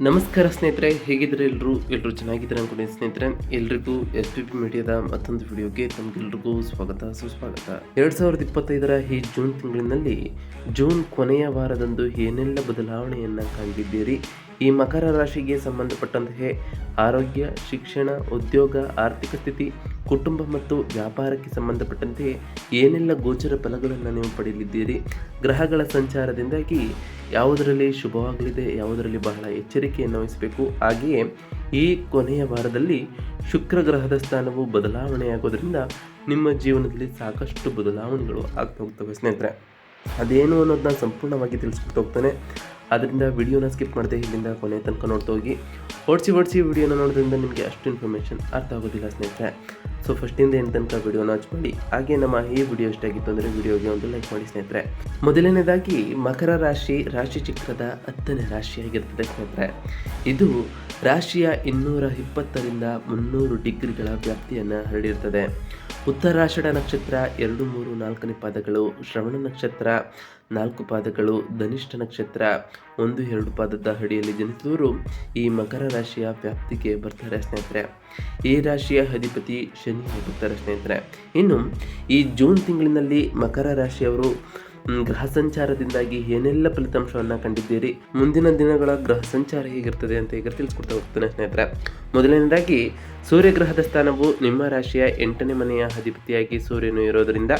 ನಮಸ್ಕಾರ ಸ್ನೇಹಿತರೆ ಹೇಗಿದ್ರೆ ಎಲ್ಲರೂ ಎಲ್ಲರೂ ಚೆನ್ನಾಗಿದ್ದಾರೆ ಅನ್ಕೊಂಡಿದ್ದೀನಿ ಸ್ನೇಹಿತರೆ. ಎಲ್ರಿಗೂ ಎಸ್ ಪಿ ಪಿ ಮೀಡಿಯಾದ ಮತ್ತೊಂದು ವಿಡಿಯೋಗೆ ತಮಗೆಲ್ರಿಗೂ ಸ್ವಾಗತ, ಸುಸ್ವಾಗತ. ಎರಡ್ ಸಾವಿರದ ಇಪ್ಪತ್ತೈದರ ಈ ಜೂನ್ ತಿಂಗಳಿನಲ್ಲಿ ಜೂನ್ ಕೊನೆಯ ವಾರದಂದು ಏನೆಲ್ಲ ಬದಲಾವಣೆಯನ್ನ ಕಂಡಿದ್ದೀರಿ? ಈ ಮಕರ ರಾಶಿಗೆ ಸಂಬಂಧಪಟ್ಟಂತೆ ಆರೋಗ್ಯ, ಶಿಕ್ಷಣ, ಉದ್ಯೋಗ, ಆರ್ಥಿಕ ಸ್ಥಿತಿ, ಕುಟುಂಬ ಮತ್ತು ವ್ಯಾಪಾರಕ್ಕೆ ಸಂಬಂಧಪಟ್ಟಂತೆ ಏನೆಲ್ಲ ಗೋಚರ ಫಲಗಳನ್ನು ನೀವು ಪಡೆಯಲಿದ್ದೀರಿ? ಗ್ರಹಗಳ ಸಂಚಾರದಿಂದಾಗಿ ಯಾವುದರಲ್ಲಿ ಶುಭವಾಗಲಿದೆ, ಯಾವುದರಲ್ಲಿ ಬಹಳ ಎಚ್ಚರಿಕೆಯನ್ನು ವಹಿಸಬೇಕು? ಹಾಗೆಯೇ ಈ ಕೊನೆಯ ವಾರದಲ್ಲಿ ಶುಕ್ರ ಗ್ರಹದ ಸ್ಥಾನವು ಬದಲಾವಣೆಯಾಗೋದ್ರಿಂದ ನಿಮ್ಮ ಜೀವನದಲ್ಲಿ ಸಾಕಷ್ಟು ಬದಲಾವಣೆಗಳು ಆಗ್ತಾ ಹೋಗ್ತವೆ ಸ್ನೇಹಿತರೆ. ಅದೇನು ಅನ್ನೋದನ್ನ ಸಂಪೂರ್ಣವಾಗಿ ತಿಳಿಸ್ಕೊಟ್ಟು ಹೋಗ್ತಾನೆ. ಅದರಿಂದ ವಿಡಿಯೋನ ಸ್ಕಿಪ್ ಮಾಡದೆ ಇಲ್ಲಿಂದ ಕೊನೆ ತನಕ ನೋಡ್ತಾ ಹೋಗಿ. ಓಡಿಸಿ ಓಡಿಸಿ ವಿಡಿಯೋನ ನೋಡೋದ್ರಿಂದ ನಿಮಗೆ ಅಷ್ಟು ಇನ್ಫಾರ್ಮೇಷನ್ ಅರ್ಥ ಆಗೋದಿಲ್ಲ ಸ್ನೇಹಿತರೆ. ಸೊ ಫಸ್ಟಿಂದ ಏನು ತನಕ ವಿಡಿಯೋನ ವಾಚ್ ಮಾಡಿ. ಹಾಗೆ ನಮ್ಮ ಈ ವಿಡಿಯೋ ಇಷ್ಟ ಆಗಿತ್ತು ಅಂದರೆ ವಿಡಿಯೋಗೆ ಒಂದು ಲೈಕ್ ಮಾಡಿ ಸ್ನೇಹಿತರೆ. ಮೊದಲನೇದಾಗಿ, ಮಕರ ರಾಶಿ ರಾಶಿ ಚಕ್ರದ ಹತ್ತನೇ ರಾಶಿಯಾಗಿರ್ತದೆ ಸ್ನೇಹಿತರೆ. ಇದು ರಾಶಿಯ ಇನ್ನೂರ ಇಪ್ಪತ್ತರಿಂದ ಮುನ್ನೂರು ಡಿಗ್ರಿಗಳ ವ್ಯಾಪ್ತಿಯನ್ನು ಹರಡಿರ್ತದೆ. ಉತ್ತರಾಷಾಢ ನಕ್ಷತ್ರ ಎರಡು ಮೂರು ನಾಲ್ಕನೇ ಪಾದಗಳು ಶ್ರವಣ ನಕ್ಷತ್ರ ನಾಲ್ಕು ಪಾದಗಳು ಧನಿಷ್ಠ ನಕ್ಷತ್ರ. ಒಂದು, ಎರಡು ಪಾದದ ಅಡಿಯಲ್ಲಿ ಜನಿಸಿದವರು ಈ ಮಕರ ರಾಶಿಯ ವ್ಯಾಪ್ತಿಗೆ ಬರ್ತಾರೆ ಸ್ನೇಹಿತರೆ. ಈ ರಾಶಿಯ ಅಧಿಪತಿ ಶನಿ ಹೋಗುತ್ತಾರೆ ಸ್ನೇಹಿತರೆ. ಇನ್ನು ಈ ಜೂನ್ ತಿಂಗಳಿನಲ್ಲಿ ಮಕರ ರಾಶಿಯವರು ಗ್ರಹ ಸಂಚಾರದಿಂದಾಗಿ ಏನೆಲ್ಲ ಫಲಿತಾಂಶವನ್ನು ಕಂಡಿದ್ದೀರಿ? ಮುಂದಿನ ದಿನಗಳ ಗ್ರಹ ಸಂಚಾರ ಹೇಗಿರ್ತದೆ ಅಂತ ಈಗ ತಿಳಿಸ್ಕೊಡ್ತಾ ಹೋಗ್ತೇನೆ ಸ್ನೇಹಿತರೆ. ಮೊದಲನೇದಾಗಿ, ಸೂರ್ಯಗ್ರಹದ ಸ್ಥಾನವು ನಿಮ್ಮ ರಾಶಿಯ ಎಂಟನೇ ಮನೆಯ ಅಧಿಪತಿಯಾಗಿ ಸೂರ್ಯನು ಇರೋದರಿಂದ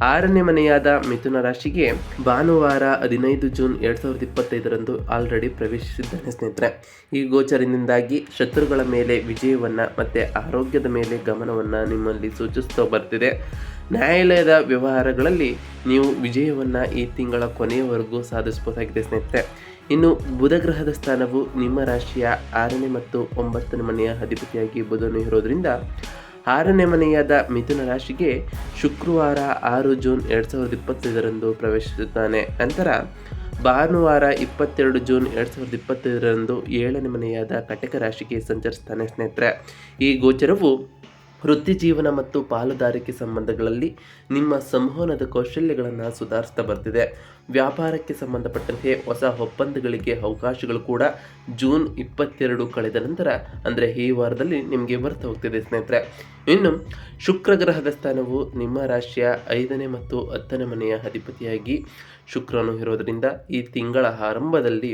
ಆರನೇ ಮನೆಯಾದ ಮಿಥುನ ರಾಶಿಗೆ ಭಾನುವಾರ ಹದಿನೈದು ಜೂನ್ ಎರಡು ಸಾವಿರದ ಇಪ್ಪತ್ತೈದರಂದು ಆಲ್ರೆಡಿ ಪ್ರವೇಶಿಸಿದ್ದಾನೆ ಸ್ನೇಹಿತರೆ. ಈ ಗೋಚರದಿಂದಾಗಿ ಶತ್ರುಗಳ ಮೇಲೆ ವಿಜಯವನ್ನ ಮತ್ತೆ ಆರೋಗ್ಯದ ಮೇಲೆ ಗಮನವನ್ನ ನಿಮ್ಮಲ್ಲಿ ಸೂಚಿಸ್ತಾ ಬರ್ತಿದೆ. ನ್ಯಾಯಾಲಯದ ವ್ಯವಹಾರಗಳಲ್ಲಿ ನೀವು ವಿಜಯವನ್ನ ಈ ತಿಂಗಳ ಕೊನೆಯವರೆಗೂ ಸಾಧಿಸಬಹುದಾಗಿದೆ ಸ್ನೇಹಿತರೆ. ಇನ್ನು ಬುಧ ಗ್ರಹದ ಸ್ಥಾನವು ನಿಮ್ಮ ರಾಶಿಯ ಆರನೇ ಮತ್ತು ಒಂಬತ್ತನೇ ಮನೆಯ ಅಧಿಪತಿಯಾಗಿ ಬುಧನು ಇರೋದ್ರಿಂದ ಆರನೇ ಮನೆಯಾದ ಮಿಥುನ ರಾಶಿಗೆ ಶುಕ್ರವಾರ ಆರು ಜೂನ್ ಎರಡು ಸಾವಿರದ ಇಪ್ಪತ್ತೈದರಂದು ಪ್ರವೇಶಿಸುತ್ತಾನೆ. ನಂತರ ಭಾನುವಾರ ಇಪ್ಪತ್ತೆರಡು ಜೂನ್ ಎರಡು ಸಾವಿರದ ಇಪ್ಪತ್ತೈದರಂದು ಏಳನೇ ಮನೆಯಾದ ಕಟಕ ರಾಶಿಗೆ ಸಂಚರಿಸ್ತಾನೆ ಸ್ನೇಹಿತರೆ. ಈ ಗೋಚರವು ವೃತ್ತಿ ಜೀವನ ಮತ್ತು ಪಾಲುದಾರಿಕೆ ಸಂಬಂಧಗಳಲ್ಲಿ ನಿಮ್ಮ ಸಂವಹನದ ಕೌಶಲ್ಯಗಳನ್ನು ಸುಧಾರಿಸ್ತಾ ಬರ್ತಿದೆ. ವ್ಯಾಪಾರಕ್ಕೆ ಸಂಬಂಧಪಟ್ಟಂತೆ ಹೊಸ ಒಪ್ಪಂದಗಳಿಗೆ ಅವಕಾಶಗಳು ಕೂಡ ಜೂನ್ ಇಪ್ಪತ್ತೆರಡು ಕಳೆದ ನಂತರ, ಅಂದರೆ ಈ ವಾರದಲ್ಲಿ ನಿಮಗೆ ಬರ್ತಾ ಹೋಗ್ತಿದೆ ಸ್ನೇಹಿತರೆ. ಇನ್ನು ಶುಕ್ರ ಗ್ರಹದ ಸ್ಥಾನವು ನಿಮ್ಮ ರಾಶಿಯ ಐದನೇ ಮತ್ತು ಹತ್ತನೇ ಮನೆಯ ಅಧಿಪತಿಯಾಗಿ ಶುಕ್ರನು ಇರೋದರಿಂದ ಈ ತಿಂಗಳ ಆರಂಭದಲ್ಲಿ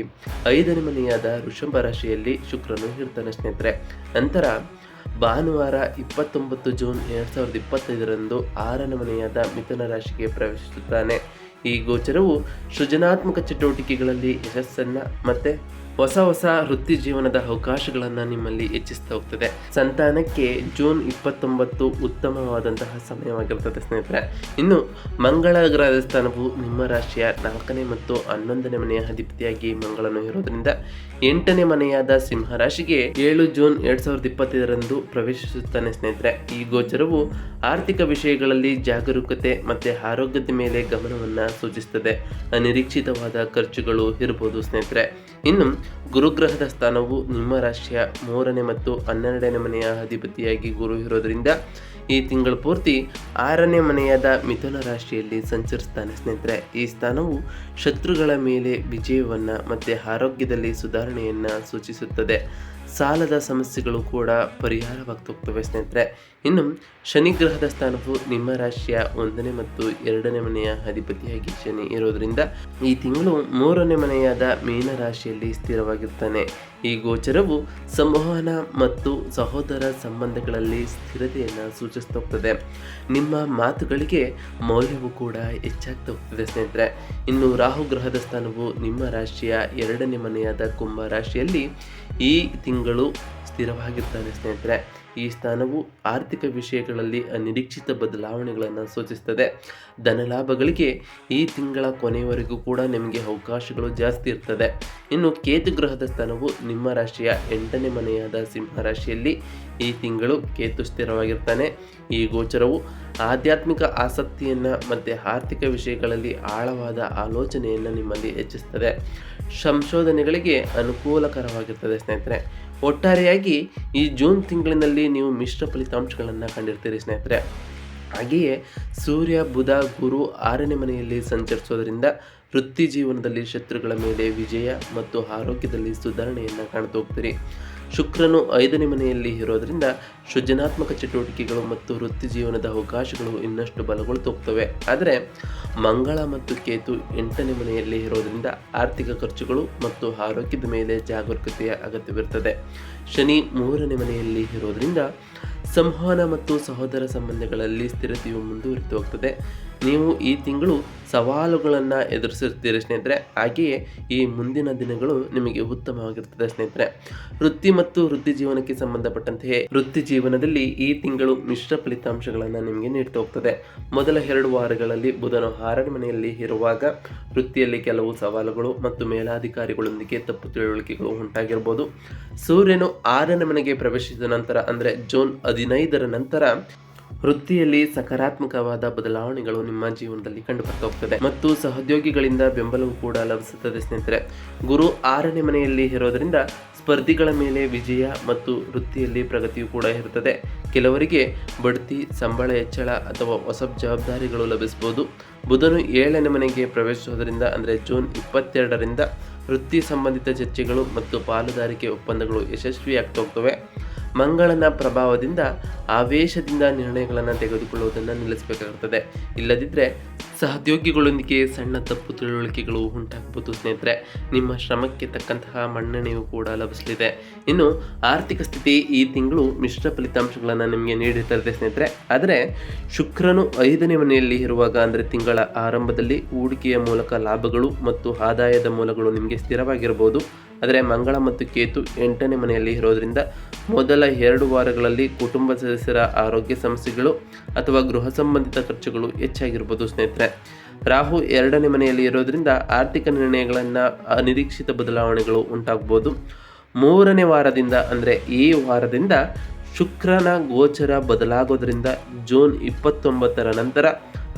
ಐದನೇ ಮನೆಯಾದ ವೃಷಭ ರಾಶಿಯಲ್ಲಿ ಶುಕ್ರನು ಇರ್ತಾನೆ ಸ್ನೇಹಿತರೆ. ನಂತರ ಭಾನುವಾರ ಇಪ್ಪತ್ತೊಂಬತ್ತು ಜೂನ್ ಎರಡು ಸಾವಿರದ ಇಪ್ಪತ್ತೈದರಂದು ಆರನೇ ಮನೆಯಾದ ಮಿಥುನ ರಾಶಿಗೆ ಪ್ರವೇಶಿಸುತ್ತಾನೆ. ಈ ಗೋಚರವು ಸೃಜನಾತ್ಮಕ ಚಟುವಟಿಕೆಗಳಲ್ಲಿ ಯಶಸ್ಸನ್ನು ಮತ್ತೆ ಹೊಸ ಹೊಸ ವೃತ್ತಿ ಜೀವನದ ಅವಕಾಶಗಳನ್ನು ನಿಮ್ಮಲ್ಲಿ ಹೆಚ್ಚಿಸ್ತಾ ಹೋಗ್ತದೆ. ಸಂತಾನಕ್ಕೆ ಜೂನ್ ಇಪ್ಪತ್ತೊಂಬತ್ತು ಉತ್ತಮವಾದಂತಹ ಸಮಯವಾಗಿರ್ತದೆ ಸ್ನೇಹಿತರೆ. ಇನ್ನು ಮಂಗಳ ಗ್ರಹದ ಸ್ಥಾನವು ನಿಮ್ಮ ರಾಶಿಯ ನಾಲ್ಕನೇ ಮತ್ತು ಹನ್ನೊಂದನೇ ಮನೆಯ ಅಧಿಪತಿಯಾಗಿ ಮಂಗಳನು ಇರೋದ್ರಿಂದ ಎಂಟನೇ ಮನೆಯಾದ ಸಿಂಹ ರಾಶಿಗೆ ಏಳು ಜೂನ್ ಎರಡ್ ಸಾವಿರದ ಇಪ್ಪತ್ತೈದರಂದು ಪ್ರವೇಶಿಸುತ್ತಾನೆ ಸ್ನೇಹಿತರೆ. ಈ ಗೋಚರವು ಆರ್ಥಿಕ ವಿಷಯಗಳಲ್ಲಿ ಜಾಗರೂಕತೆ ಮತ್ತೆ ಆರೋಗ್ಯದ ಮೇಲೆ ಗಮನವನ್ನು ಸೂಚಿಸುತ್ತದೆ ಅನಿರೀಕ್ಷಿತವಾದ ಖರ್ಚುಗಳು ಇರಬಹುದು ಸ್ನೇಹಿತರೆ. ಇನ್ನು ಗುರುಗ್ರಹದ ಸ್ಥಾನವು ನಿಮ್ಮ ರಾಶಿಯ ಮೂರನೇ ಮತ್ತು ಹನ್ನೆರಡನೇ ಮನೆಯ ಅಧಿಪತಿಯಾಗಿ ಗುರು ಇರೋದ್ರಿಂದ ಈ ತಿಂಗಳು ಪೂರ್ತಿ ಆರನೇ ಮನೆಯಾದ ಮಿಥುನ ರಾಶಿಯಲ್ಲಿ ಸಂಚರಿಸ್ತಾನೆ ಸ್ನೇಹಿತರೆ. ಈ ಸ್ಥಾನವು ಶತ್ರುಗಳ ಮೇಲೆ ವಿಜಯವನ್ನು ಮತ್ತು ಆರೋಗ್ಯದಲ್ಲಿ ಸುಧಾರಣೆಯನ್ನ ಸೂಚಿಸುತ್ತದೆ. ಸಾಲದ ಸಮಸ್ಯೆಗಳು ಕೂಡ ಪರಿಹಾರವಾಗ್ತೋಗ್ತವೆ ಸ್ನೇಹಿತರೆ. ಇನ್ನು ಶನಿ ಗ್ರಹದ ಸ್ಥಾನವು ನಿಮ್ಮ ರಾಶಿಯ ಒಂದನೇ ಮತ್ತು ಎರಡನೇ ಮನೆಯ ಅಧಿಪತಿಯಾಗಿ ಶನಿ ಇರೋದ್ರಿಂದ ಈ ತಿಂಗಳು ಮೂರನೇ ಮನೆಯಾದ ಮೀನ ರಾಶಿಯಲ್ಲಿ ಸ್ಥಿರವಾಗಿರ್ತಾನೆ ಈ ಗೋಚರವು ಸಂವಹನ ಮತ್ತು ಸಹೋದರ ಸಂಬಂಧಗಳಲ್ಲಿ ಸ್ಥಿರತೆಯನ್ನು ಸೂಚಿಸ್ತಾ ಹೋಗ್ತದೆ ನಿಮ್ಮ ಮಾತುಗಳಿಗೆ ಮೌಲ್ಯವು ಕೂಡ ಹೆಚ್ಚಾಗ್ತಾ ಹೋಗ್ತದೆ ಸ್ನೇಹಿತರೆ. ಇನ್ನು ರಾಹು ಗ್ರಹದ ಸ್ಥಾನವು ನಿಮ್ಮ ರಾಶಿಯ ಎರಡನೇ ಮನೆಯಾದ ಕುಂಭ ರಾಶಿಯಲ್ಲಿ ಈ ತಿಂಗಳು ಸ್ಥಿರವಾಗಿರ್ತಾನೆ ಸ್ನೇಹಿತರೆ. ಈ ಸ್ಥಾನವು ಆರ್ಥಿಕ ವಿಷಯಗಳಲ್ಲಿ ಅನಿರೀಕ್ಷಿತ ಬದಲಾವಣೆಗಳನ್ನು ಸೂಚಿಸ್ತದೆ. ಧನಲಾಭಗಳಿಗೆ ಈ ತಿಂಗಳ ಕೊನೆಯವರೆಗೂ ಕೂಡ ನಿಮಗೆ ಅವಕಾಶಗಳು ಜಾಸ್ತಿ ಇರ್ತದೆ. ಇನ್ನು ಕೇತು ಗ್ರಹದ ಸ್ಥಾನವು ನಿಮ್ಮ ರಾಶಿಯ ಎಂಟನೇ ಮನೆಯಾದ ಸಿಂಹ ರಾಶಿಯಲ್ಲಿ ಈ ತಿಂಗಳು ಕೇತು ಸ್ಥಿರವಾಗಿರ್ತಾನೆ. ಈ ಗೋಚರವು ಆಧ್ಯಾತ್ಮಿಕ ಆಸಕ್ತಿಯನ್ನು ಮತ್ತು ಆರ್ಥಿಕ ವಿಷಯಗಳಲ್ಲಿ ಆಳವಾದ ಆಲೋಚನೆಯನ್ನು ನಿಮ್ಮಲ್ಲಿ ಹೆಚ್ಚಿಸ್ತದೆ. ಸಂಶೋಧನೆಗಳಿಗೆ ಅನುಕೂಲಕರವಾಗಿರ್ತದೆ ಸ್ನೇಹಿತರೆ. ಒಟ್ಟಾರೆಯಾಗಿ ಈ ಜೂನ್ ತಿಂಗಳಿನಲ್ಲಿ ನೀವು ಮಿಶ್ರ ಫಲಿತಾಂಶಗಳನ್ನು ಕಂಡಿರ್ತೀರಿ ಸ್ನೇಹಿತರೆ. ಹಾಗೆಯೇ ಸೂರ್ಯ, ಬುಧ, ಗುರು ಆರನೇ ಮನೆಯಲ್ಲಿ ಸಂಚರಿಸೋದರಿಂದ ವೃತ್ತಿ ಜೀವನದಲ್ಲಿ ಶತ್ರುಗಳ ಮೇಲೆ ವಿಜಯ ಮತ್ತು ಆರೋಗ್ಯದಲ್ಲಿ ಸುಧಾರಣೆಯನ್ನು ಕಾಣ್ತಾ ಹೋಗ್ತೀರಿ. ಶುಕ್ರನು ಐದನೇ ಮನೆಯಲ್ಲಿ ಇರೋದರಿಂದ ಸೃಜನಾತ್ಮಕ ಚಟುವಟಿಕೆಗಳು ಮತ್ತು ವೃತ್ತಿ ಜೀವನದ ಅವಕಾಶಗಳು ಇನ್ನಷ್ಟು ಬಲಗೊಳ್ತು ಹೋಗ್ತವೆ ಆದರೆ ಮಂಗಳ ಮತ್ತು ಕೇತು ಎಂಟನೇ ಮನೆಯಲ್ಲಿ ಇರೋದರಿಂದ ಆರ್ಥಿಕ ಖರ್ಚುಗಳು ಮತ್ತು ಆರೋಗ್ಯದ ಮೇಲೆ ಜಾಗರೂಕತೆಯ ಅಗತ್ಯವಿರುತ್ತದೆ ಶನಿ ಮೂರನೇ ಮನೆಯಲ್ಲಿ ಇರೋದರಿಂದ ಸಂವಹನ ಮತ್ತು ಸಹೋದರ ಸಂಬಂಧಗಳಲ್ಲಿ ಸ್ಥಿರತೆಯು ಮುಂದುವರಿತು ಹೋಗ್ತದೆ. ನೀವು ಈ ತಿಂಗಳು ಸವಾಲುಗಳನ್ನು ಎದುರಿಸಿರ್ತೀರಿ ಸ್ನೇಹಿತರೆ. ಹಾಗೆಯೇ ಈ ಮುಂದಿನ ದಿನಗಳು ನಿಮಗೆ ಉತ್ತಮವಾಗಿರ್ತದೆ ಸ್ನೇಹಿತರೆ. ವೃತ್ತಿ ಮತ್ತು ವೃತ್ತಿ ಜೀವನಕ್ಕೆ ಸಂಬಂಧಪಟ್ಟಂತೆಯೇ ವೃತ್ತಿ ಜೀವನದಲ್ಲಿ ಈ ತಿಂಗಳು ಮಿಶ್ರ ಫಲಿತಾಂಶಗಳನ್ನು ನಿಮಗೆ ನೀಡ್ತಾ ಹೋಗ್ತದೆ. ಮೊದಲ ಎರಡು ವಾರಗಳಲ್ಲಿ ಬುಧನ ಆರನೇ ಮನೆಯಲ್ಲಿ ಇರುವಾಗ ವೃತ್ತಿಯಲ್ಲಿ ಕೆಲವು ಸವಾಲುಗಳು ಮತ್ತು ಮೇಲಾಧಿಕಾರಿಗಳೊಂದಿಗೆ ತಪ್ಪು ತಿಳುವಳಿಕೆಗಳು ಉಂಟಾಗಿರ್ಬೋದು. ಸೂರ್ಯನು ಆರನೇ ಮನೆಗೆ ಪ್ರವೇಶಿಸಿದ ನಂತರ ಅಂದರೆ ಜೂನ್ ಹದಿನೈದರ ನಂತರ ವೃತ್ತಿಯಲ್ಲಿ ಸಕಾರಾತ್ಮಕವಾದ ಬದಲಾವಣೆಗಳು ನಿಮ್ಮ ಜೀವನದಲ್ಲಿ ಕಂಡು ಬರ್ತಾ ಹೋಗ್ತದೆ ಮತ್ತು ಸಹೋದ್ಯೋಗಿಗಳಿಂದ ಬೆಂಬಲವೂ ಕೂಡ ಲಭಿಸುತ್ತದೆ ಸ್ನೇಹಿತರೆ. ಗುರು ಆರನೇ ಮನೆಯಲ್ಲಿ ಇರೋದರಿಂದ ಸ್ಪರ್ಧಿಗಳ ಮೇಲೆ ವಿಜಯ ಮತ್ತು ವೃತ್ತಿಯಲ್ಲಿ ಪ್ರಗತಿಯು ಕೂಡ ಇರುತ್ತದೆ. ಕೆಲವರಿಗೆ ಬಡ್ತಿ, ಸಂಬಳ ಹೆಚ್ಚಳ ಅಥವಾ ಹೊಸ ಜವಾಬ್ದಾರಿಗಳು ಲಭಿಸಬಹುದು. ಬುಧನು ಏಳನೇ ಮನೆಗೆ ಪ್ರವೇಶಿಸುವುದರಿಂದ ಅಂದರೆ ಜೂನ್ ಇಪ್ಪತ್ತೆರಡರಿಂದ ವೃತ್ತಿ ಸಂಬಂಧಿತ ಚರ್ಚೆಗಳು ಮತ್ತು ಪಾಲುದಾರಿಕೆ ಒಪ್ಪಂದಗಳು ಯಶಸ್ವಿಯಾಗ್ತಾ ಹೋಗ್ತವೆ ಮಂಗಳನ ಪ್ರಭಾವದಿಂದ ಆವೇಶದಿಂದ ನಿರ್ಣಯಗಳನ್ನು ತೆಗೆದುಕೊಳ್ಳುವುದನ್ನು ನಿಲ್ಲಿಸಬೇಕಾಗುತ್ತದೆ ಇಲ್ಲದಿದ್ದರೆ ಸಹೋದ್ಯೋಗಿಗಳೊಂದಿಗೆ ಸಣ್ಣ ತಪ್ಪು ತಿಳುವಳಿಕೆಗಳು ಉಂಟಾಗಬಹುದು ಸ್ನೇಹಿತರೆ. ನಿಮ್ಮ ಶ್ರಮಕ್ಕೆ ತಕ್ಕಂತಹ ಮನ್ನಣೆಯು ಕೂಡ ಲಭಿಸಲಿದೆ. ಇನ್ನು ಆರ್ಥಿಕ ಸ್ಥಿತಿ ಈ ತಿಂಗಳು ಮಿಶ್ರ ಫಲಿತಾಂಶಗಳನ್ನು ನಿಮಗೆ ನೀಡಿರ್ತದೆ ಸ್ನೇಹಿತರೆ. ಆದರೆ ಶುಕ್ರನು ಐದನೇ ಮನೆಯಲ್ಲಿ ಇರುವಾಗ ಅಂದರೆ ತಿಂಗಳ ಆರಂಭದಲ್ಲಿ ಹೂಡಿಕೆಯ ಮೂಲಕ ಲಾಭಗಳು ಮತ್ತು ಆದಾಯದ ಮೂಲಗಳು ನಿಮಗೆ ಸ್ಥಿರವಾಗಿರಬಹುದು ಆದರೆ ಮಂಗಳ ಮತ್ತು ಕೇತು ಎಂಟನೇ ಮನೆಯಲ್ಲಿ ಇರೋದರಿಂದ ಮೊದಲ ಎರಡು ವಾರಗಳಲ್ಲಿ ಕುಟುಂಬ ಸದಸ್ಯರ ಆರೋಗ್ಯ ಸಮಸ್ಯೆಗಳು ಅಥವಾ ಗೃಹ ಸಂಬಂಧಿತ ಖರ್ಚುಗಳು ಹೆಚ್ಚಾಗಿರ್ಬೋದು ಸ್ನೇಹಿತರೆ. ರಾಹು ಎರಡನೇ ಮನೆಯಲ್ಲಿ ಇರೋದ್ರಿಂದ ಆರ್ಥಿಕ ನಿರ್ಣಯಗಳನ್ನು ಅನಿರೀಕ್ಷಿತ ಬದಲಾವಣೆಗಳು ಉಂಟಾಗ್ಬೋದು. ಮೂರನೇ ವಾರದಿಂದ ಅಂದರೆ ಈ ವಾರದಿಂದ ಶುಕ್ರನ ಗೋಚರ ಬದಲಾಗೋದ್ರಿಂದ ಜೂನ್ ಇಪ್ಪತ್ತೊಂಬತ್ತರ ನಂತರ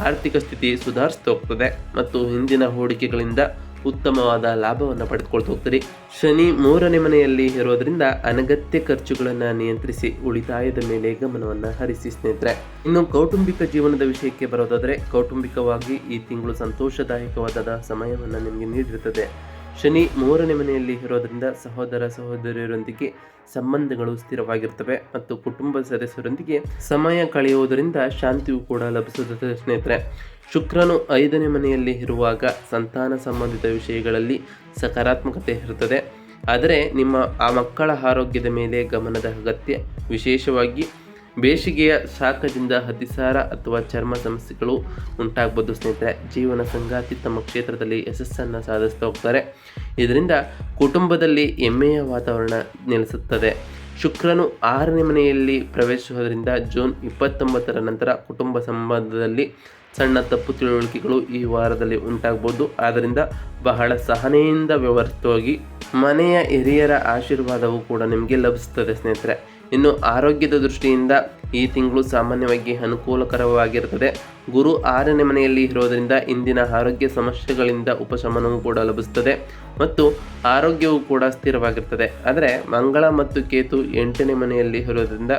ಆರ್ಥಿಕ ಸ್ಥಿತಿ ಸುಧಾರಿಸ್ತಾ ಹೋಗ್ತದೆ. ಮತ್ತು ಹಿಂದಿನ ಹೂಡಿಕೆಗಳಿಂದ ಉತ್ತಮವಾದ ಲಾಭವನ್ನು ಪಡೆದುಕೊಳ್ತಾ ಹೋಗ್ತೀರಿ. ಶನಿ ಮೂರನೇ ಮನೆಯಲ್ಲಿ ಇರೋದ್ರಿಂದ ಅನಗತ್ಯ ಖರ್ಚುಗಳನ್ನು ನಿಯಂತ್ರಿಸಿ ಉಳಿತಾಯದ ಮೇಲೆ ಗಮನವನ್ನು ಹರಿಸಿ ಸ್ನೇಹಿತರೆ. ಇನ್ನು ಕೌಟುಂಬಿಕ ಜೀವನದ ವಿಷಯಕ್ಕೆ ಬರೋದಾದರೆ ಕೌಟುಂಬಿಕವಾಗಿ ಈ ತಿಂಗಳು ಸಂತೋಷದಾಯಕವಾದ ಸಮಯವನ್ನು ನಿಮಗೆ ನೀಡಿರುತ್ತದೆ ಶನಿ ಮೂರನೇ ಮನೆಯಲ್ಲಿ ಇರೋದರಿಂದ ಸಹೋದರ ಸಹೋದರಿಯರೊಂದಿಗೆ ಸಂಬಂಧಗಳು ಸ್ಥಿರವಾಗಿರ್ತವೆ ಮತ್ತು ಕುಟುಂಬ ಸದಸ್ಯರೊಂದಿಗೆ ಸಮಯ ಕಳೆಯುವುದರಿಂದ ಶಾಂತಿಯು ಕೂಡ ಲಭಿಸುತ್ತದೆ ಸ್ನೇಹಿತರೆ. ಶುಕ್ರನು ಐದನೇ ಮನೆಯಲ್ಲಿ ಇರುವಾಗ ಸಂತಾನ ಸಂಬಂಧಿತ ವಿಷಯಗಳಲ್ಲಿ ಸಕಾರಾತ್ಮಕತೆ ಇರುತ್ತದೆ. ಆದರೆ ನಿಮ್ಮ ಆ ಮಕ್ಕಳ ಆರೋಗ್ಯದ ಮೇಲೆ ಗಮನದ ಅಗತ್ಯ. ವಿಶೇಷವಾಗಿ ಬೇಸಿಗೆಯ ಶಾಖದಿಂದ ಅತಿಸಾರ ಅಥವಾ ಚರ್ಮ ಸಮಸ್ಯೆಗಳು ಉಂಟಾಗ್ಬೋದು. ಸ್ನೇಹಿತರೆ, ಜೀವನ ಸಂಗಾತಿ ತಮ್ಮ ಕ್ಷೇತ್ರದಲ್ಲಿ ಯಶಸ್ಸನ್ನು ಸಾಧಿಸ್ತಾ ಹೋಗ್ತಾರೆ. ಇದರಿಂದ ಕುಟುಂಬದಲ್ಲಿ ಹೆಮ್ಮೆಯ ವಾತಾವರಣ ನೆಲೆಸುತ್ತದೆ. ಶುಕ್ರನು ಆರನೇ ಮನೆಯಲ್ಲಿ ಪ್ರವೇಶಿಸುವುದರಿಂದ ಜೂನ್ ಇಪ್ಪತ್ತೊಂಬತ್ತರ ನಂತರ ಕುಟುಂಬ ಸಂಬಂಧದಲ್ಲಿ ಸಣ್ಣ ತಪ್ಪು ತಿಳುವಳಿಕೆಗಳು ಈ ವಾರದಲ್ಲಿ ಉಂಟಾಗ್ಬೋದು. ಆದ್ದರಿಂದ ಬಹಳ ಸಹನೆಯಿಂದ ವ್ಯವಹರಿತವಾಗಿ ಮನೆಯ ಹಿರಿಯರ ಆಶೀರ್ವಾದವು ಕೂಡ ನಿಮಗೆ ಲಭಿಸುತ್ತದೆ ಸ್ನೇಹಿತರೆ. ಇನ್ನು ಆರೋಗ್ಯದ ದೃಷ್ಟಿಯಿಂದ ಈ ತಿಂಗಳು ಸಾಮಾನ್ಯವಾಗಿ ಅನುಕೂಲಕರವಾಗಿರುತ್ತದೆ. ಗುರು ಆರನೇ ಮನೆಯಲ್ಲಿ ಇರೋದರಿಂದ ಇಂದಿನ ಆರೋಗ್ಯ ಸಮಸ್ಯೆಗಳಿಂದ ಉಪಶಮನವೂ ಕೂಡ ಲಭಿಸುತ್ತದೆ ಮತ್ತು ಆರೋಗ್ಯವು ಕೂಡ ಸ್ಥಿರವಾಗಿರ್ತದೆ ಆದರೆ ಮಂಗಳ ಮತ್ತು ಕೇತು ಎಂಟನೇ ಮನೆಯಲ್ಲಿ ಇರೋದರಿಂದ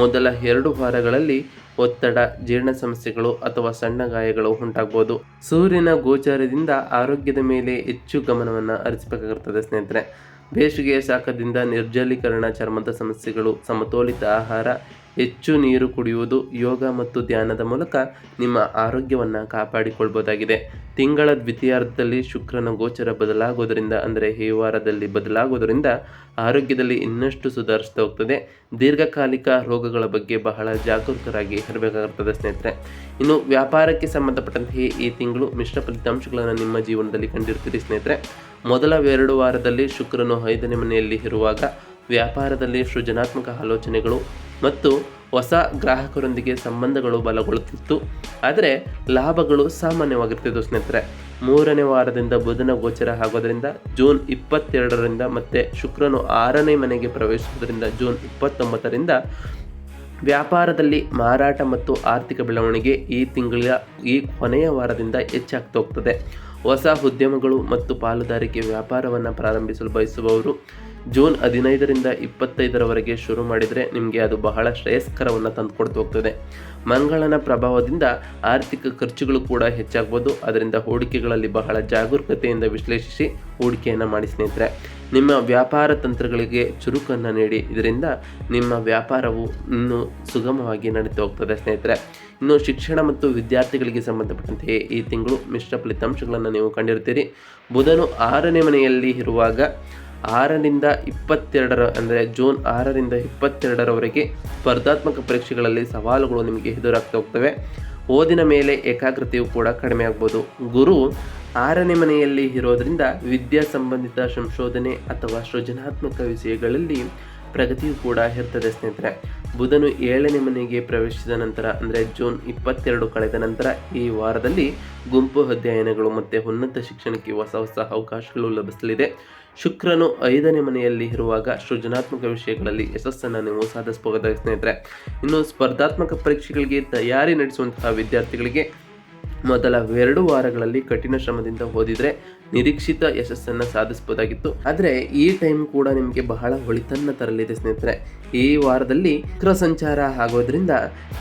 ಮೊದಲ ಎರಡು ವಾರಗಳಲ್ಲಿ ಒತ್ತಡ, ಜೀರ್ಣ ಸಮಸ್ಯೆಗಳು ಅಥವಾ ಸಣ್ಣ ಗಾಯಗಳು ಉಂಟಾಗ್ಬೋದು. ಸೂರ್ಯನ ಗೋಚಾರದಿಂದ ಆರೋಗ್ಯದ ಮೇಲೆ ಹೆಚ್ಚು ಗಮನವನ್ನು ಹರಿಸಬೇಕಾಗಿರ್ತದೆ ಸ್ನೇಹಿತರೆ. ಬೇಸಿಗೆಯ ಶಾಖದಿಂದ ನಿರ್ಜಲೀಕರಣ, ಚರ್ಮದ ಸಮಸ್ಯೆಗಳು, ಸಮತೋಲಿತ ಆಹಾರ, ಹೆಚ್ಚು ನೀರು ಕುಡಿಯುವುದು, ಯೋಗ ಮತ್ತು ಧ್ಯಾನದ ಮೂಲಕ ನಿಮ್ಮ ಆರೋಗ್ಯವನ್ನು ಕಾಪಾಡಿಕೊಳ್ಬೋದಾಗಿದೆ. ತಿಂಗಳ ದ್ವಿತೀಯಾರ್ಧದಲ್ಲಿ ಶುಕ್ರನ ಗೋಚರ ಬದಲಾಗೋದರಿಂದ, ಅಂದರೆ ಈ ವಾರದಲ್ಲಿ ಬದಲಾಗೋದರಿಂದ ಆರೋಗ್ಯದಲ್ಲಿ ಇನ್ನಷ್ಟು ಸುಧಾರಿಸ್ತಾ ಹೋಗ್ತದೆ. ದೀರ್ಘಕಾಲಿಕ ರೋಗಗಳ ಬಗ್ಗೆ ಬಹಳ ಜಾಗರೂಕರಾಗಿ ಇರಬೇಕಾಗುತ್ತದೆ ಸ್ನೇಹಿತರೆ. ಇನ್ನು ವ್ಯಾಪಾರಕ್ಕೆ ಸಂಬಂಧಪಟ್ಟಂತೆ ಈ ತಿಂಗಳು ಮಿಶ್ರ ಫಲಿತಾಂಶಗಳನ್ನು ನಿಮ್ಮ ಜೀವನದಲ್ಲಿ ಕಂಡಿರ್ತೀರಿ ಸ್ನೇಹಿತರೆ. ಮೊದಲ ಎರಡು ವಾರದಲ್ಲಿ ಶುಕ್ರನು ಐದನೇ ಮನೆಯಲ್ಲಿ ಇರುವಾಗ ವ್ಯಾಪಾರದಲ್ಲಿ ಸೃಜನಾತ್ಮಕ ಆಲೋಚನೆಗಳು ಮತ್ತು ಹೊಸ ಗ್ರಾಹಕರೊಂದಿಗೆ ಸಂಬಂಧಗಳು ಬಲಗೊಳ್ಳುತ್ತಿತ್ತು. ಆದರೆ ಲಾಭಗಳು ಸಾಮಾನ್ಯವಾಗಿರ್ತಿತ್ತು ಸ್ನೇಹಿತರೆ. ಮೂರನೇ ವಾರದಿಂದ ಬುಧನ ಗೋಚರ ಆಗೋದರಿಂದ ಜೂನ್ ಇಪ್ಪತ್ತೆರಡರಿಂದ ಮತ್ತು ಶುಕ್ರನು ಆರನೇ ಮನೆಗೆ ಪ್ರವೇಶಿಸೋದರಿಂದ ಜೂನ್ ಇಪ್ಪತ್ತೊಂಬತ್ತರಿಂದ ವ್ಯಾಪಾರದಲ್ಲಿ ಮಾರಾಟ ಮತ್ತು ಆರ್ಥಿಕ ಬೆಳವಣಿಗೆ ಈ ತಿಂಗಳ, ಈ ಕೊನೆಯ ವಾರದಿಂದ ಹೆಚ್ಚಾಗ್ತಾ ಹೋಗ್ತದೆ. ಹೊಸ ಉದ್ಯಮಗಳು ಮತ್ತು ಪಾಲುದಾರಿಕೆ ವ್ಯಾಪಾರವನ್ನು ಪ್ರಾರಂಭಿಸಲು ಬಯಸುವವರು ಜೂನ್ ಹದಿನೈದರಿಂದ ಇಪ್ಪತ್ತೈದರವರೆಗೆ ಶುರು ಮಾಡಿದರೆ ನಿಮಗೆ ಅದು ಬಹಳ ಶ್ರೇಯಸ್ಕರವನ್ನು ತಂದುಕೊಡ್ತು ಹೋಗ್ತದೆ. ಮಂಗಳನ ಪ್ರಭಾವದಿಂದ ಆರ್ಥಿಕ ಖರ್ಚುಗಳು ಕೂಡ ಹೆಚ್ಚಾಗ್ಬೋದು. ಅದರಿಂದ ಹೂಡಿಕೆಗಳಲ್ಲಿ ಬಹಳ ಜಾಗರೂಕತೆಯಿಂದ ವಿಶ್ಲೇಷಿಸಿ ಹೂಡಿಕೆಯನ್ನು ಮಾಡಿ ಸ್ನೇಹಿತರೆ. ನಿಮ್ಮ ವ್ಯಾಪಾರ ತಂತ್ರಗಳಿಗೆ ಚುರುಕನ್ನು ನೀಡಿ. ಇದರಿಂದ ನಿಮ್ಮ ವ್ಯಾಪಾರವು ಇನ್ನೂ ಸುಗಮವಾಗಿ ನಡೀತಾ ಹೋಗ್ತದೆ ಸ್ನೇಹಿತರೆ. ಇನ್ನು ಶಿಕ್ಷಣ ಮತ್ತು ವಿದ್ಯಾರ್ಥಿಗಳಿಗೆ ಸಂಬಂಧಪಟ್ಟಂತೆ ಈ ತಿಂಗಳು ಮಿಶ್ರ ಫಲಿತಾಂಶಗಳನ್ನು ನೀವು ಕಂಡಿರ್ತೀರಿ ಬುಧನು ಆರನೇ ಮನೆಯಲ್ಲಿ ಇರುವಾಗ ಆರರಿಂದ ಇಪ್ಪತ್ತೆರಡರ, ಅಂದರೆ ಜೂನ್ ಆರರಿಂದ ಇಪ್ಪತ್ತೆರಡರವರೆಗೆ ಸ್ಪರ್ಧಾತ್ಮಕ ಪರೀಕ್ಷೆಗಳಲ್ಲಿ ಸವಾಲುಗಳು ನಿಮಗೆ ಎದುರಾಗ್ತಾ ಹೋಗ್ತವೆ. ಓದಿನ ಮೇಲೆ ಏಕಾಗ್ರತೆಯು ಕೂಡ ಕಡಿಮೆ ಆಗ್ಬೋದು. ಗುರು ಆರನೇ ಮನೆಯಲ್ಲಿ ಇರೋದರಿಂದ ವಿದ್ಯಾ ಸಂಬಂಧಿತ ಸಂಶೋಧನೆ ಅಥವಾ ಸೃಜನಾತ್ಮಕ ವಿಷಯಗಳಲ್ಲಿ ಪ್ರಗತಿಯು ಕೂಡ ಇರ್ತದೆ ಸ್ನೇಹಿತರೆ. ಬುಧನು ಏಳನೇ ಮನೆಗೆ ಪ್ರವೇಶಿಸಿದ ನಂತರ, ಅಂದರೆ ಜೂನ್ ಇಪ್ಪತ್ತೆರಡು ಕಳೆದ ನಂತರ ಈ ವಾರದಲ್ಲಿ ಗುಂಪು ಅಧ್ಯಯನಗಳು ಮತ್ತು ಉನ್ನತ ಶಿಕ್ಷಣಕ್ಕೆ ಹೊಸ ಹೊಸ ಅವಕಾಶಗಳು ಲಭಿಸಲಿದೆ. ಶುಕ್ರನು ಐದನೇ ಮನೆಯಲ್ಲಿ ಇರುವಾಗ ಸೃಜನಾತ್ಮಕ ವಿಷಯಗಳಲ್ಲಿ ಯಶಸ್ಸನ್ನು ನೀವು ಸಾಧಿಸಬಹುದು ಸ್ನೇಹಿತರೆ. ಇನ್ನು ಸ್ಪರ್ಧಾತ್ಮಕ ಪರೀಕ್ಷೆಗಳಿಗೆ ತಯಾರಿ ನಡೆಸುವಂತಹ ವಿದ್ಯಾರ್ಥಿಗಳಿಗೆ ಮೊದಲ ಎರಡು ವಾರಗಳಲ್ಲಿ ಕಠಿಣ ಶ್ರಮದಿಂದ ಓದಿದ್ರೆ ನಿರೀಕ್ಷಿತ ಯಶಸ್ಸನ್ನು ಸಾಧಿಸಬಹುದಾಗಿತ್ತು. ಆದರೆ ಈ ಟೈಮ್ ಕೂಡ ನಿಮಗೆ ಬಹಳ ಹೊಳಿತನ್ನ ತರಲಿದೆ ಸ್ನೇಹಿತರೆ. ಈ ವಾರದಲ್ಲಿ ಶುಕ್ರ ಸಂಚಾರ ಆಗೋದ್ರಿಂದ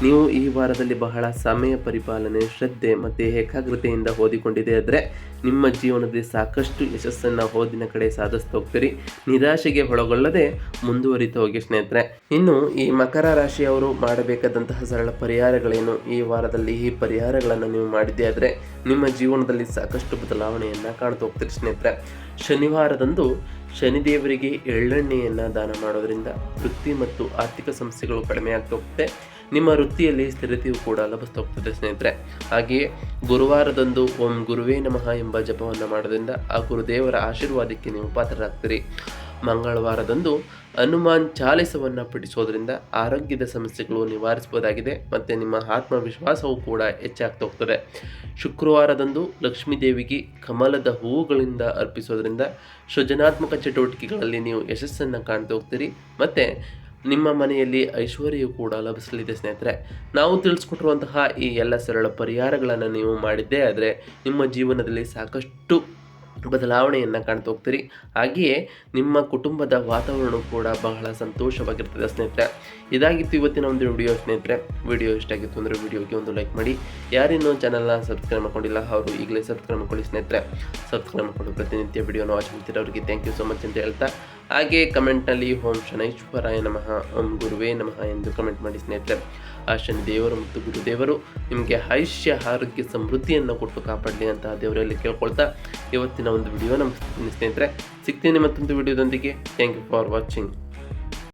ನೀವು ಈ ವಾರದಲ್ಲಿ ಬಹಳ ಸಮಯ ಪರಿಪಾಲನೆ, ಶ್ರದ್ಧೆ ಮತ್ತು ಏಕಾಗ್ರತೆಯಿಂದ ಓದಿಕೊಂಡಿದೆ ಆದರೆ ನಿಮ್ಮ ಜೀವನದಲ್ಲಿ ಸಾಕಷ್ಟು ಯಶಸ್ಸನ್ನು ಓದಿನ ಕಡೆ ಸಾಧಿಸ್ತಾ ಹೋಗ್ತೀರಿ. ನಿರಾಶೆಗೆ ಒಳಗೊಳ್ಳದೆ ಮುಂದುವರಿತಾ ಹೋಗಿ ಸ್ನೇಹಿತರೆ. ಇನ್ನು ಈ ಮಕರ ರಾಶಿಯವರು ಮಾಡಬೇಕಾದಂತಹ ಸರಳ ಪರಿಹಾರಗಳೇನು? ಈ ವಾರದಲ್ಲಿ ಈ ಪರಿಹಾರಗಳನ್ನು ನೀವು ಮಾಡಿದ್ದೇ ಆದರೆ ನಿಮ್ಮ ಜೀವನದಲ್ಲಿ ಸಾಕಷ್ಟು ಬದಲಾವಣೆಯನ್ನು ಕಾಣ್ತಾ ಹೋಗ್ತೀರಿ ಸ್ನೇಹಿತರೆ. ಶನಿವಾರದಂದು ಶನಿದೇವರಿಗೆ ಎಳ್ಳೆಣ್ಣೆಯನ್ನು ದಾನ ಮಾಡೋದರಿಂದ ವೃತ್ತಿ ಮತ್ತು ಆರ್ಥಿಕ ಸಮಸ್ಯೆಗಳು ಕಡಿಮೆ ಆಗ್ತಾ ಹೋಗುತ್ತೆ. ನಿಮ್ಮ ವೃತ್ತಿಯಲ್ಲಿ ಸ್ಥಿರತೆಯು ಕೂಡ ಲಭಿಸ್ತಾ ಹೋಗ್ತದೆ ಸ್ನೇಹಿತರೆ. ಹಾಗೆಯೇ ಗುರುವಾರದಂದು ಓಂ ಗುರುವೇ ನಮಃ ಎಂಬ ಜಪವನ್ನು ಮಾಡೋದ್ರಿಂದ ಆ ಗುರುದೇವರ ಆಶೀರ್ವಾದಕ್ಕೆ ನೀವು ಪಾತ್ರರಾಗ್ತೀರಿ. ಮಂಗಳವಾರದಂದು ಹನುಮಾನ್ ಚಾಲಿಸವನ್ನು ಪಠಿಸೋದ್ರಿಂದ ಆರೋಗ್ಯದ ಸಮಸ್ಯೆಗಳು ನಿವಾರಿಸಬಹುದಾಗಿದೆ ಮತ್ತು ನಿಮ್ಮ ಆತ್ಮವಿಶ್ವಾಸವೂ ಕೂಡ ಹೆಚ್ಚಾಗ್ತಾ ಹೋಗ್ತದೆ. ಶುಕ್ರವಾರದಂದು ಲಕ್ಷ್ಮೀದೇವಿಗೆ ಕಮಲದ ಹೂವುಗಳಿಂದ ಅರ್ಪಿಸೋದ್ರಿಂದ ಸೃಜನಾತ್ಮಕ ಚಟುವಟಿಕೆಗಳಲ್ಲಿ ನೀವು ಯಶಸ್ಸನ್ನು ಕಾಣ್ತಾ ಹೋಗ್ತೀರಿ ಮತ್ತು ನಿಮ್ಮ ಮನೆಯಲ್ಲಿ ಐಶ್ವರ್ಯವು ಕೂಡ ಲಭಿಸಲಿದೆ ಸ್ನೇಹಿತರೆ. ನಾವು ತಿಳಿಸ್ಕೊಟ್ಟಿರುವಂತಹ ಈ ಎಲ್ಲ ಸರಳ ಪರಿಹಾರಗಳನ್ನು ನೀವು ಮಾಡಿದ್ದೇ ಆದರೆ ನಿಮ್ಮ ಜೀವನದಲ್ಲಿ ಸಾಕಷ್ಟು ಬದಲಾವಣೆಯನ್ನು ಕಾಣ್ತಾ ಹೋಗ್ತೀರಿ. ಹಾಗೆಯೇ ನಿಮ್ಮ ಕುಟುಂಬದ ವಾತಾವರಣ ಕೂಡ ಬಹಳ ಸಂತೋಷವಾಗಿರ್ತದೆ ಸ್ನೇಹಿತರೆ. ಇದಾಗಿತ್ತು ಇವತ್ತಿನ ಒಂದು ವಿಡಿಯೋ ಸ್ನೇಹಿತರೆ. ವಿಡಿಯೋ ಇಷ್ಟ ಆಗಿತ್ತು ಅಂದರೆ ವಿಡಿಯೋಗೆ ಒಂದು ಲೈಕ್ ಮಾಡಿ. ಯಾರಿನ್ನೂ ಚಾನಲ್ನ ಸಬ್ಸ್ಕ್ರೈಬ್ ಮಾಡ್ಕೊಂಡಿಲ್ಲ, ಅವರು ಈಗಲೇ ಸಬ್ಸ್ಕ್ರೈಬ್ ಮಾಡ್ಕೊಳ್ಳಿ ಸ್ನೇಹಿತರೆ. ಸಬ್ಸ್ಕ್ರೈಬ್ ಮಾಡ್ಕೊಂಡು ಪ್ರತಿನಿತ್ಯ ವಿಡಿಯೋನ ವಾಚ್ ಮಾಡ್ತಿರೋರಿಗೆ ಥ್ಯಾಂಕ್ ಯು ಸೊ ಮಚ್ ಅಂತ ಹೇಳ್ತಾ ಹಾಗೆ ಕಮೆಂಟ್ನಲ್ಲಿ ಓಂ ಶನೈಶ್ವರಾಯ ನಮಃ. ಓಂ ಗುರುವೇ ನಮಃ ಎಂದು ಕಮೆಂಟ್ ಮಾಡಿ ಸ್ನೇಹಿತರೆ. ಆ ಶನಿ ದೇವರು ಮತ್ತು ಗುರುದೇವರು ನಿಮಗೆ ಆಯುಷ್ಯ, ಆರೋಗ್ಯ, ಸಮೃದ್ಧಿಯನ್ನು ಕೊಟ್ಟು ಕಾಪಾಡಲಿ ಅಂತ ದೇವರಲ್ಲಿ ಕೇಳ್ಕೊಳ್ತಾ ಇವತ್ತಿನ ಒಂದು ವಿಡಿಯೋ ನಮ್ಮ ಸ್ನೇಹಿತರೆ. ಸಿಗ್ತೀನಿ ಮತ್ತೊಂದು ವಿಡಿಯೋದೊಂದಿಗೆ. Thank you for watching